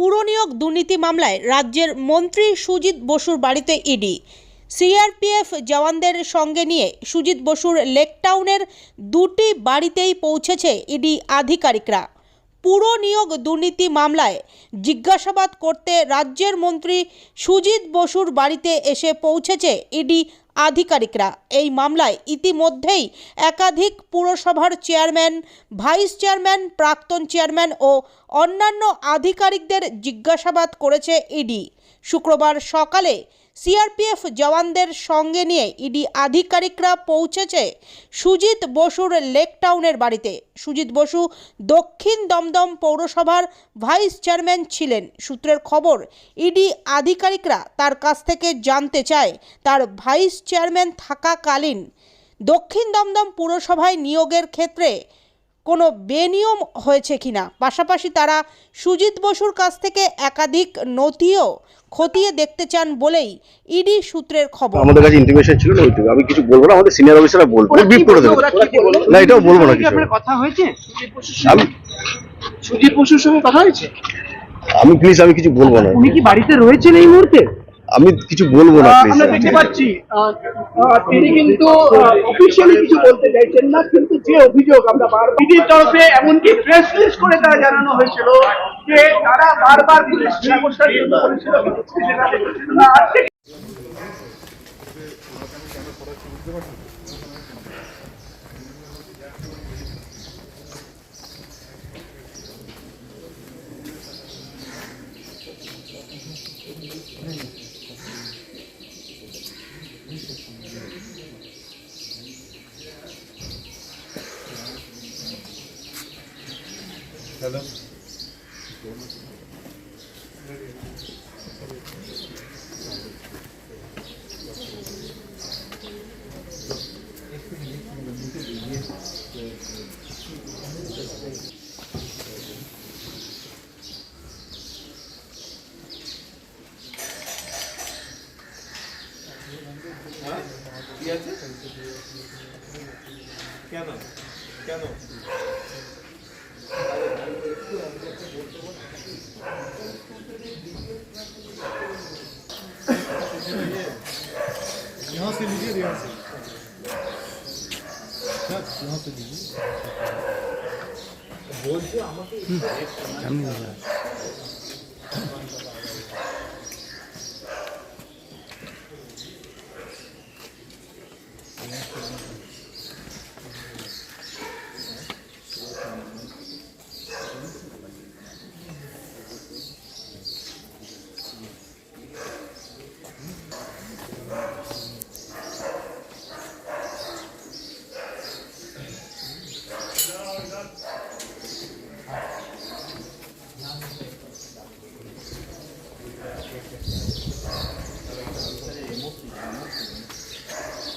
পুরনিয়োগ দুর্নীতি মামলায় রাজ্যের মন্ত্রী সুজিত বসুর বাড়িতে ইডি। সিআরপিএফ জওয়ানদের সঙ্গে নিয়ে সুজিত বসুর লেকটাউনের দুটি বাড়িতেই পৌঁছেছে ইডি আধিকারিকরা। পুরো নিয়োগ দুর্নীতি মামলায় জিজ্ঞাসাবাদ করতে রাজ্যের মন্ত্রী সুজিত বসুর বাড়িতে এসে পৌঁছেছে ইডি আধিকারিকরা। এই মামলায় ইতিমধ্যেই একাধিক পুরসভার চেয়ারম্যান, ভাইস চেয়ারম্যান, প্রাক্তন চেয়ারম্যান ও অন্যান্য আধিকারিকদের জিজ্ঞাসাবাদ করেছে ইডি। শুক্রবার সকালে সিআরপিএফ জওয়ানদের সঙ্গে নিয়ে ইডি আধিকারিকরা পৌঁছেছে সুজিত বসুর লেকটাউনের বাড়িতে। সুজিত বসু দক্ষিণ দমদম পৌরসভার ভাইস চেয়ারম্যান ছিলেন। সূত্রের খবর, ইডি আধিকারিকরা তার কাছ থেকে জানতে চায়, তার ভাইস চেয়ারম্যান থাকাকালীন দক্ষিণ দমদম পুরসভায় নিয়োগের ক্ষেত্রে কোনো বেনিয়ম হয়েছে কিনা পাশাপাশি তারা সুজিত বসুর কাছ থেকে একাধিক নথিও খতিয়ে দেখতে চান বলেই ইডি সূত্রের খবর। আমাদের কাছে ইন্টিমেশন ছিল না ওইটুকু। আমি কিছু বলব না আমাদের সিনিয়র অফিসাররা বলব। বিপ করে? দেবো? না এটাও বলব না কিছু। আপনার কথা হয়েছে? সুজিত বসুর সঙ্গে? আমি সুজিত বসুর সঙ্গে কথা হয়েছে? আমি প্লিজ আমি কিছু বলব না। উনি কি বাড়িতে রয়েছেন এই মুহূর্তে? আমি কিছু বলব না আমরা দেখতে পাচ্ছি তিনি কিন্তু অফিসিয়ালি কিছু বলতে চাইছেন না কিন্তু যে অভিযোগ আমরা বারবার তরফে এমনকি প্রেস রিলিজ করে তারা জানানো হয়েছিল যে তারা বারবার পুলিশ ব্যবস্থার জন্য বলেছিল সেটা দেখেছিল না Selam. Fiyatı? Kenan. Kenan. यहाँ से लीजिए यहाँ से सर यहाँ से लीजिए